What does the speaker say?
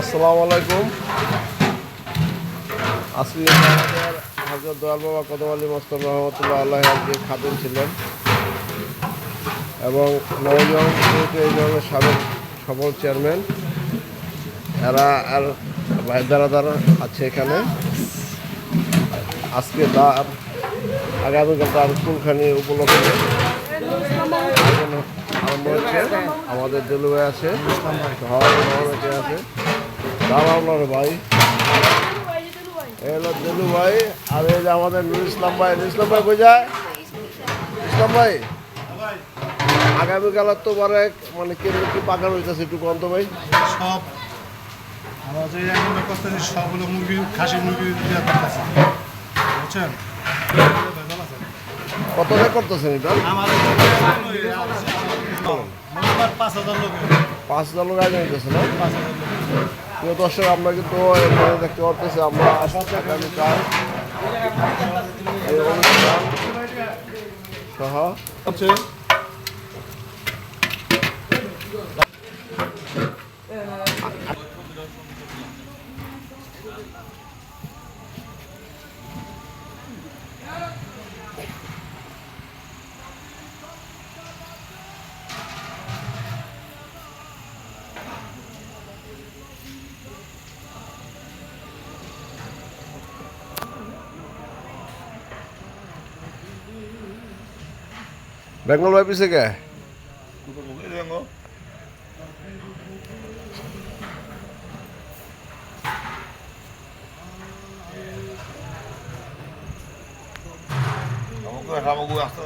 আসসালামু আলাইকুম। আল্লাহ আজকে ছিলেন এবং যেহেতু এই ধরনের সাবেক সফল চেয়ারম্যান, এরা আর ভাই দাদা আছে এখানে। আজকে তার আগামীকাল তার কুলখানি উপলক্ষে আমাদের ভাই আছে আছে। ভাই এই হলো দেলু ভাই আর এই যে আমাদের নুর ইসলাম ভাই। নুর ইসলাম ভাই যায়? ইসলাম ভাই? আগামীকাল তো মানে মানে কেমন কি পাকানো হইতেছে একটু কন্ত ভাই? সব এখন করতেছি সবগুলো মুরগি খাসি মুরগি বুঝছেন। কত টাকা করতেছেন এটা? পাঁচ হাজার লোক। আগে হইতেছে না? প্রিয় দর্শক আমরা কিন্তু দেখতে পাচ্ছি আমরা আগামীকাল অনুষ্ঠান সহ। হচ্ছে বেঙ্গল ভাই পিছে কে? আমাকে আমাকে আসতে